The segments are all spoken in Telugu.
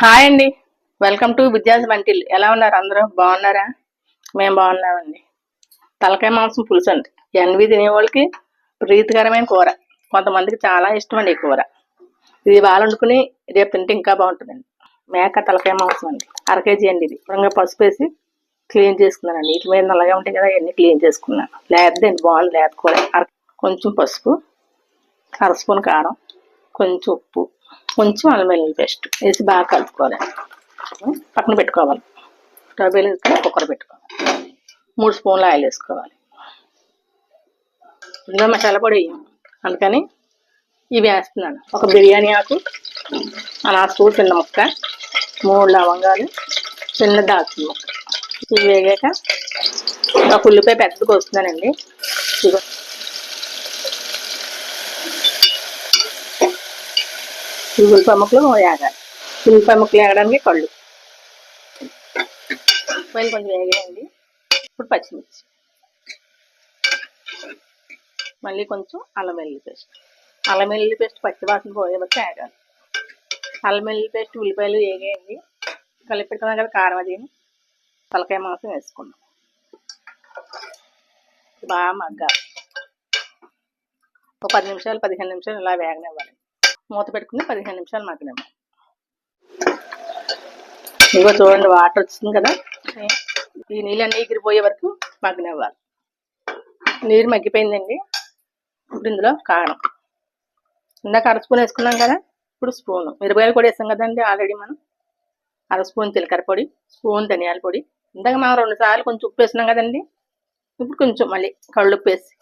హాయ్ అండి. Welcome to Vidya's Vantillu. ఎలా ఉన్నారు అందరూ? బాగున్నారా? మేము బాగున్నామండి. తలకాయ మాంసం పులుసు అండి. ఎన్వి తినేవాళ్ళకి ప్రీతికరమైన కూర. కొంతమందికి చాలా ఇష్టం అండి ఈ కూర. ఇది వాళ్ళు వండుకుని రేపు తింటే ఇంకా బాగుంటుందండి. మేక తలకాయ మాంసం అండి. అర కేజీ అండి ఇది. ఇంకా పసుపు వేసి క్లీన్ చేసుకున్నానండి. వీటి మీద నల్లగా ఉంటాయి కదా అవన్నీ క్లీన్ చేసుకున్నాను లేదండి బాగుంది లేదు కూర అర- కొంచెం పసుపు అర స్పూన్ కారం కొంచెం ఉప్పు కొంచెం అల్లం వెల్లుల్లి పేస్ట్ వేసి బాగా కలుపుకోవాలి. పక్కన పెట్టుకోవాలి. టబేలు వెలిగించుకొని కుక్కర్ పెట్టుకోవాలి. మూడు స్పూన్లు ఆయిల్ వేసుకోవాలి. ఇందులో మసాలా పొడి అందుకని ఇవి వేస్తున్నాను. ఒక బిర్యానీ ఆకు అనాసు చిన్న ముక్క మూడు లవంగాలు చిన్న దాల్చిన ముక్క. ఇవి వేగాక ఒక ఉల్లిపాయ పెద్దగా వస్తున్నానండి ఇదిగో. ఈ పమ్మకులు ముక్కలు వేగాలి ఉల్లిపాయ ముక్కలు వేగడానికి కళ్ళు. ఉల్లిపాయలు కొంచెం వేగేయండి. ఇప్పుడు పచ్చిమిర్చి. మళ్ళీ కొంచెం అల్లం వెల్లుల్లి పేస్ట్. అల్లం వెల్లుల్లి పేస్ట్ పచ్చి వాసన పోయే వచ్చి వేగాలి అల్లం వెల్లుల్లి పేస్ట్ ఉల్లిపాయలు వేగేయండి. కలిపెట్టుకున్నాం కదా కారం అది తలకాయ మాంసం వేసుకున్నాం బాగా మగ్గాలి. ఒక పది నిమిషాలు పదిహేను నిమిషాలు ఇలా వేగనివ్వాలి. మూత పెట్టుకుని పదిహేను నిమిషాలు మగ్గనివ్వాలి ఇదిగో చూడండి వాటర్ వచ్చింది కదా? ఈ నీళ్ళన్నీ ఎగిరిపోయే వరకు మగ్గనివ్వాలి. నీరు మగ్గిపోయిందండి. ఇప్పుడు ఇందులో కారం. ఇందాక అర స్పూన్ వేసుకున్నాం కదా? ఇప్పుడు స్పూన్. మిరపకాయలు కూడా వేసాం కదండి ఆల్రెడీ మనం. అర స్పూన్ జీలకర్ర పొడి స్పూన్ ధనియాల పొడి. ఇందాక మనం రెండు సార్లు కొంచెం ఉప్పు వేసినాం కదండి? ఇప్పుడు కొంచెం మళ్ళీ కళ్ళు ఉప్పు వేసి.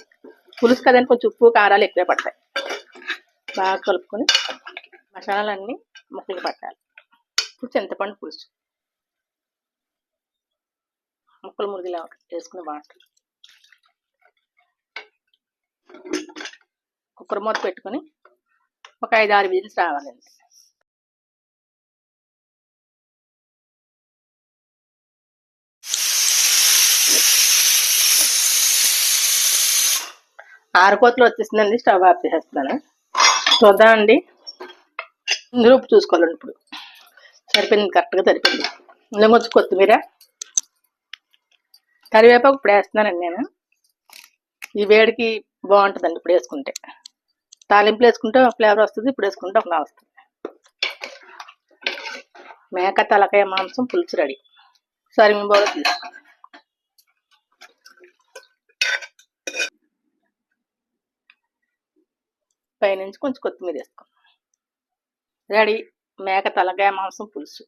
పులుసు కదండి కొంచెం ఉప్పు కారాలు ఎక్కువే పడతాయి. బాగా కలుపుకొని మసాలాలన్నీ ముక్కలు పట్టాలి. ఇప్పుడు చింతపండు పులుసు. ముక్కలు మురిగిలా వేసుకుని వాటర్. కుక్కర్ మూత పెట్టుకొని ఒక ఐదు ఆరు విజిల్స్ రావాలండి ఆరుకోతలు వచ్చేసిందండి స్టవ్ ఆఫ్ చేసేస్తున్నాను చూద్దామండి ఇందులో ఉప్పు చూసుకోవాలండి ఇప్పుడు. సరిపోయింది కరెక్ట్గా సరిపోయింది. ఇందులో కొంచెం కొత్తిమీర కరివేపాకు ఇప్పుడు వేస్తున్నానండి నేను. ఈ వేడికి బాగుంటుందండి ఇప్పుడు వేసుకుంటే. తాలింపులు వేసుకుంటే ఒక ఫ్లేవర్ వస్తుంది ఇప్పుడు వేసుకుంటే ఒక వస్తుంది. మేక తలకాయ మాంసం పులుసు రెడీ. సరిమింబోలో తీసుకుంటాం పైనుంచి కొంచెం కొత్తిమీర వేసుకో రెడీ. మేక తలకాయ మాంసం పులుసు.